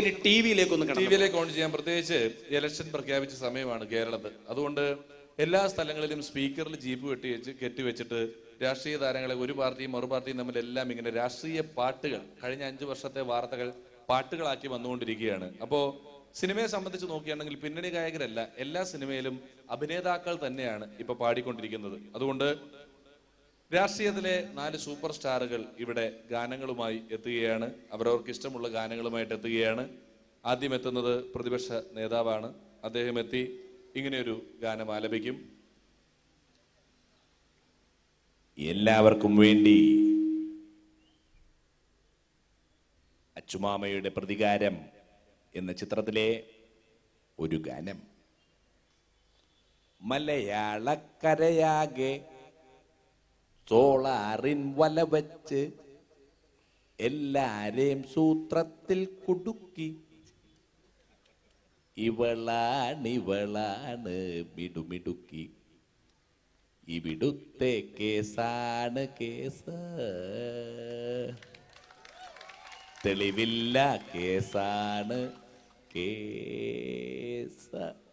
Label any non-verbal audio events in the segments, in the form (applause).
ഇനി ടി വിയിലേക്ക് ഒന്ന് T വിയിലേക്ക് on ചെയ്യാൻ പ്രത്യേകിച്ച് ഇലക്ഷൻ പ്രഖ്യാപിച്ച സമയമാണ് കേരളത്തിൽ. അതുകൊണ്ട് എല്ലാ സ്ഥലങ്ങളിലും സ്പീക്കറിൽ ജീപ്പ് കെട്ടി വെച്ച് കെട്ടിവെച്ചിട്ട് രാഷ്ട്രീയ താരങ്ങളെ ഒരു പാർട്ടിയും മറു പാർട്ടിയും തമ്മിൽ എല്ലാം ഇങ്ങനെ രാഷ്ട്രീയ പാട്ടുകൾ കഴിഞ്ഞ അഞ്ചു വർഷത്തെ വാർത്തകൾ പാട്ടുകളാക്കി വന്നുകൊണ്ടിരിക്കുകയാണ്. അപ്പോ സിനിമയെ സംബന്ധിച്ച് നോക്കുകയാണെങ്കിൽ പിന്നണി ഗായകരല്ല എല്ലാ സിനിമയിലും അഭിനേതാക്കൾ തന്നെയാണ് ഇപ്പൊ പാടിക്കൊണ്ടിരിക്കുന്നത്. അതുകൊണ്ട് രാഷ്ട്രീയത്തിലെ നാല് സൂപ്പർ സ്റ്റാറുകൾ ഇവിടെ ഗാനങ്ങളുമായി എത്തുകയാണ്. അവരവർക്ക് ഇഷ്ടമുള്ള ഗാനങ്ങളുമായിട്ട് എത്തുകയാണ്. ആദ്യം എത്തുന്നത് പ്രതിപക്ഷ നേതാവാണ്. അദ്ദേഹം എത്തി. ഇങ്ങനെയൊരു ഗാനം ആലപിക്കും. എല്ലാവർക്കും വേണ്ടി അച്ചുമാമയുടെ പ്രതികാരം എന്ന ചിത്രത്തിലെ ഒരു ഗാനം. മലയാളക്കരയാകെ സോളാറിൻ വല വച്ച് എല്ലാരെയും സൂത്രത്തിൽ കുടുക്കി. ഇവളാണ് ഇവളാണ് മിടുമിടുക്കി. ഇവിടുത്തെ കേസാണ് കേസ്. തെളിവില്ല കേസാണ് കേസ്.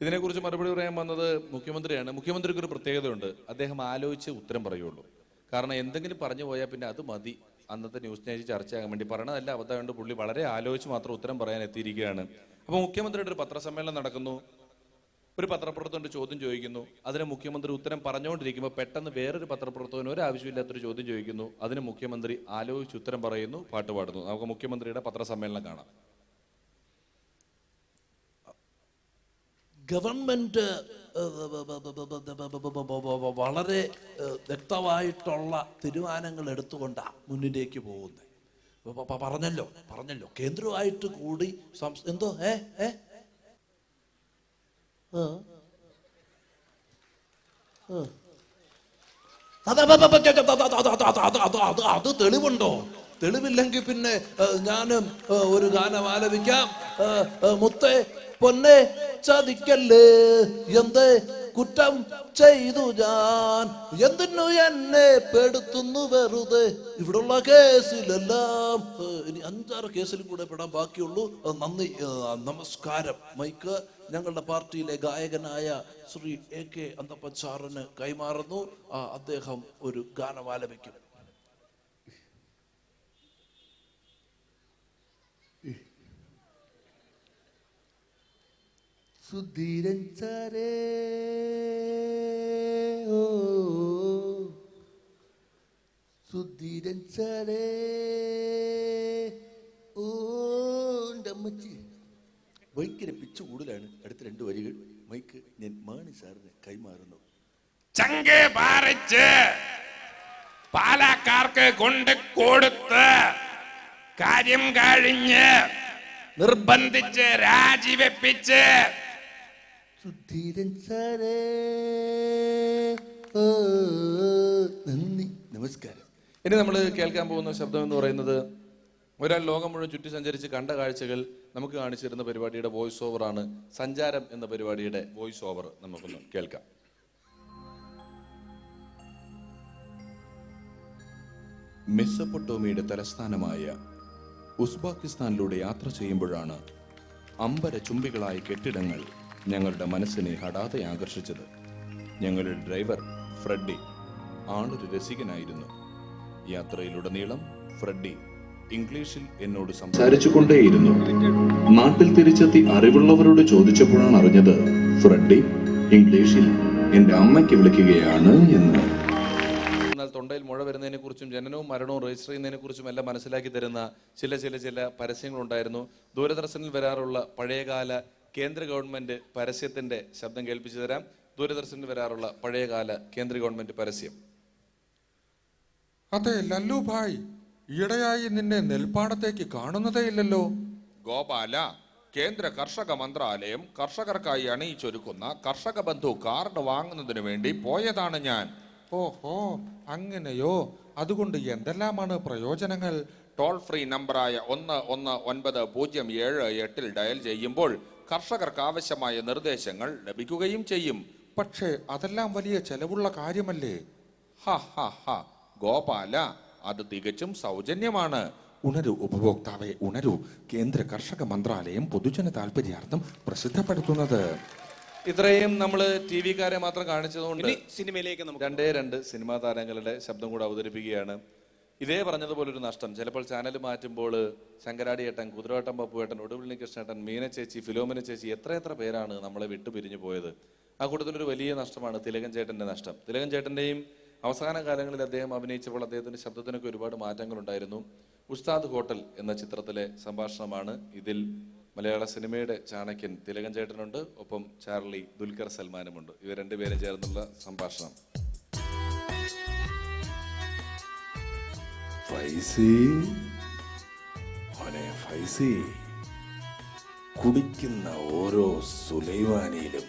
ഇതിനെക്കുറിച്ച് മറുപടി പറയാൻ വന്നത് മുഖ്യമന്ത്രിയാണ്. മുഖ്യമന്ത്രിക്ക് ഒരു പ്രത്യേകതയുണ്ട്. അദ്ദേഹം ആലോചിച്ച് ഉത്തരം പറയുള്ളൂ. കാരണം എന്തെങ്കിലും പറഞ്ഞു പോയാൽ പിന്നെ അത് മതി. അന്നത്തെ ന്യൂസ് ചർച്ച ചർച്ചയാകാൻ വേണ്ടി പറയണതല്ല. അബദ്ധമായതുകൊണ്ട് പുള്ളി വളരെ ആലോചിച്ച് മാത്രം ഉത്തരം പറയാൻ എത്തിയിരിക്കുകയാണ്. അപ്പോൾ മുഖ്യമന്ത്രിയുടെ ഒരു പത്രസമ്മേളനം നടക്കുന്നു. ഒരു പത്രപ്രവർത്തകന്റെ ചോദ്യം ചോദിക്കുന്നു. അതിന് മുഖ്യമന്ത്രി ഉത്തരം പറഞ്ഞുകൊണ്ടിരിക്കുമ്പോൾ പെട്ടെന്ന് വേറൊരു പത്രപ്രവർത്തകൻ ഒരു ആവശ്യമില്ലാത്തൊരു ചോദ്യം ചോദിക്കുന്നു. അതിന് മുഖ്യമന്ത്രി ആലോചിച്ച് ഉത്തരം പറയുന്നു പാട്ട് പാടുന്നു. നമുക്ക് മുഖ്യമന്ത്രിയുടെ പത്രസമ്മേളനം കാണാം. ഗവൺമെന്റ് വളരെ വ്യക്തമായിട്ടുള്ള തീരുമാനങ്ങൾ എടുത്തുകൊണ്ടാണ് മുന്നിലേക്ക് പോകുന്നത് പറഞ്ഞല്ലോ പറഞ്ഞല്ലോ കേന്ദ്രമായിട്ട് കൂടി എന്തോ ഏ ഏ അത് തെളിവുണ്ടോ തെളിവില്ലെങ്കിൽ പിന്നെ ഞാനും ഒരു ഗാനം ആലപിക്കാം. മുത്തേ പൊന്നെ ചതിക്കല്ലേ? എന്ത് കുറ്റം ചെയ്തു ഞാൻ? എന്തിനു എന്നെ പെടുത്തുന്നു വെറുതെ? ഇവിടുള്ള കേസിലെല്ലാം ഏഹ്, ഇനി അഞ്ചാറ് കേസിലും കൂടെ പെടാൻ ബാക്കിയുള്ളൂ. നന്ദി നമസ്കാരം. മൈക്ക് ഞങ്ങളുടെ പാർട്ടിയിലെ ഗായകനായ ശ്രീ എ കെ അന്തപ്പച്ചാറിന് കൈമാറുന്നു. അദ്ദേഹം ഒരു ഗാനം ആലപിക്കും. സുധീരൻ ചരേ ഓ. സുധീരൻ ചരേ ഓ എന്റെ അമ്മച്ചി. മൈക്കിന് പിച്ച് കൂടുതലാണ്. അടുത്ത രണ്ട് വരികൾ. മൈക്ക് ഞാൻ മാണി സാറിന് കൈമാറുന്നു. ചങ്ക് പാറിച്ച് പാലക്കാർക്ക് കൊണ്ട് കൊടുത്ത് കാര്യം കഴിഞ്ഞ് നിർബന്ധിച്ച് രാജിവെപ്പിച്ച് സുധീരൻ ഓ നന്ദി. നമസ്കാരം. ഇനി നമ്മൾ കേൾക്കാൻ പോകുന്ന ശബ്ദം എന്ന് പറയുന്നത് ഒരാൾ ലോകം മുഴുവൻ ചുറ്റി സഞ്ചരിച്ച് കണ്ട കാഴ്ചകൾ നമുക്ക് കാണിച്ചിരുന്ന പരിപാടിയുടെ വോയിസ് ഓവർ ആണ്. സഞ്ചാരം എന്ന പരിപാടിയുടെ വോയിസ് ഓവർ നമുക്കൊന്ന് കേൾക്കാം. മെസ്സപ്പൊട്ടോമിയുടെ തലസ്ഥാനമായ ഉസ്ബാക്കിസ്ഥാനിലൂടെ യാത്ര ചെയ്യുമ്പോഴാണ് അമ്പര ചുംബികളായ കെട്ടിടങ്ങൾ ഞങ്ങളുടെ മനസ്സിനെ ഹടാതെ ആകർഷിച്ചത്. ഞങ്ങളുടെ ഡ്രൈവർ ഫ്രെഡി ആളൊരു രസികനായിരുന്നു. യാത്രയിലുടനീളം ഫ്രെഡി ഇംഗ്ലീഷിൽ എന്നോട് സംസാരിച്ചുകൊണ്ടേയിരുന്നു. നാട്ടിൽ തിരിച്ചെത്തി അറിവുള്ളവരോട് ചോദിച്ചപ്പോഴാണ് അറിഞ്ഞത് ഫ്രെഡി ഇംഗ്ലീഷിൽ എന്റെ അമ്മയ്ക്ക് വിളിക്കുകയാണ് എന്ന്. എന്നാൽ തൊണ്ടയിൽ മുഴ വരുന്നതിനെ കുറിച്ചും ജനനവും മരണവും രജിസ്റ്റർ ചെയ്യുന്നതിനെ കുറിച്ചും എല്ലാം മനസ്സിലാക്കി തരുന്ന ചില ചില ചില പരസ്യങ്ങളുണ്ടായിരുന്നു. ദൂരദർശനിൽ വരാറുള്ള പഴയകാല കേന്ദ്ര ഗവൺമെന്റ് പരസ്യത്തിന്റെ ശബ്ദം കേൾപ്പിച്ചു തരാം. ദൂരദർശനിൽ വരാറുള്ള പഴയകാല കേന്ദ്ര ഗവൺമെന്റ് പരസ്യം. അതെ ലല്ലു ഭായ് ഈയിടെയായി നിന്നെ നെൽപ്പാടത്തേക്ക് കാണുന്നതേ ഇല്ലല്ലോ. ഗോപാല കേന്ദ്ര കർഷക മന്ത്രാലയം കർഷകർക്കായി അണിയിച്ചൊരുക്കുന്ന കർഷക ബന്ധു കാർഡ് വാങ്ങുന്നതിന് വേണ്ടി പോയതാണ് ഞാൻ. ഓഹോ അങ്ങനെയോ? അതുകൊണ്ട് എന്തെല്ലാമാണ് പ്രയോജനങ്ങൾ? ടോൾ ഫ്രീ നമ്പറായ ഒന്ന് ഒന്ന് ഒൻപത് പൂജ്യം ഏഴ് എട്ടിൽ ഡയൽ ചെയ്യുമ്പോൾ കർഷകർക്ക് ആവശ്യമായ നിർദ്ദേശങ്ങൾ ലഭിക്കുകയും ചെയ്യും. പക്ഷേ അതെല്ലാം വലിയ ചെലവുള്ള കാര്യമല്ലേ? ഹ ഹ ഹ. ഗോപാല അത് തികച്ചും സൗജന്യമാണ്. ഉണരു ഉപഭോക്താവെ ഉണരു. കേന്ദ്ര കർഷക മന്ത്രാലയം പൊതുജന താല്പര്യാർത്ഥം പ്രസിദ്ധപ്പെടുത്തുന്നത്. ഇത്രയും നമ്മൾ ടി വിക്കാരെ മാത്രം കാണിച്ചതുകൊണ്ട് ഇനി സിനിമയിലേക്ക് നമുക്ക് രണ്ടേ രണ്ട് സിനിമാ താരങ്ങളുടെ ശബ്ദം കൂടെ അവതരിപ്പിക്കുകയാണ്. ഇതേ പറഞ്ഞതുപോലെ ഒരു നഷ്ടം. ചിലപ്പോൾ ചാനൽ മാറ്റുമ്പോൾ ശങ്കരാടി ഏട്ടൻ കുതിരവട്ടം പപ്പുവേട്ടൻ ഒടുവിളി കൃഷ്ണേട്ടൻ മീന ചേച്ചി ഫിലോമിന ചേച്ചി എത്ര എത്ര പേരാണ് നമ്മളെ വിട്ടു പിരിഞ്ഞു പോയത്. ആ കൂട്ടത്തിലൊരു വലിയ നഷ്ടമാണ് തിലകൻ ചേട്ടന്റെ നഷ്ടം. തിലകൻ ചേട്ടന്റെയും അവസാന കാലങ്ങളിൽ അദ്ദേഹം അഭിനയിച്ചപ്പോൾ അദ്ദേഹത്തിന്റെ ശബ്ദത്തിനൊക്കെ ഒരുപാട് മാറ്റങ്ങൾ ഉണ്ടായിരുന്നു ഉസ്താദ് ഹോട്ടൽ എന്ന ചിത്രത്തിലെ സംഭാഷണമാണ് ഇതിൽ മലയാള സിനിമയുടെ ചാണക്യൻ തിലകൻ ചേട്ടനുണ്ട്. ഒപ്പം ചാർലി ദുൽഖർ സൽമാനുമുണ്ട്. ഇവർ രണ്ടുപേരും ചേർന്നുള്ള സംഭാഷണം. ഫൈസി മോനെ ഫൈസി കുടിക്കുന്ന ഓരോ സുലൈമാനിയിലും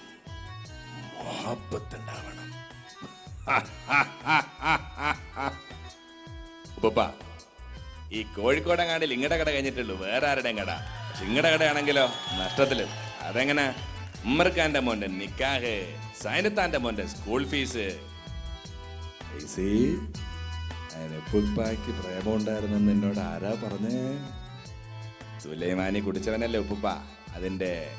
മൊഹബത്തുണ്ടാവണം. (laughs) ഉപ്പ ഈ കോഴിക്കോടങ്ങാണ്ടിൽ ഇങ്ങടെ കട കഴിഞ്ഞിട്ടുള്ളൂ. വേറെ ആരുടെ കട. പക്ഷെ ഇങ്ങടെ കടയാണെങ്കിലോ? നഷ്ടത്തിൽ. അതെങ്ങനെ? ഉമ്മർഖാന്റെ മോന്റെ നിക്കാഹ് സൈനത്താന്റെ മോന്റെ സ്കൂൾ ഫീസ്. ഫൈസി അതിനെപ്പുപ്പാക്ക് പ്രേമം ഉണ്ടായിരുന്നെന്ന് എന്നോട് ആരാ പറഞ്ഞേ? സുലൈമാനി കുടിച്ചവനല്ലേ ഉപ്പുപ്പ? അതിന്റെ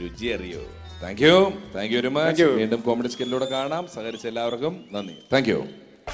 രുചി അറിയോ. Thank you thank you very much വീണ്ടും കോമഡി സ്കില്ലിലൂടെ കാണാം. സഹകരിച്ച എല്ലാവർക്കും നന്ദി. Thank you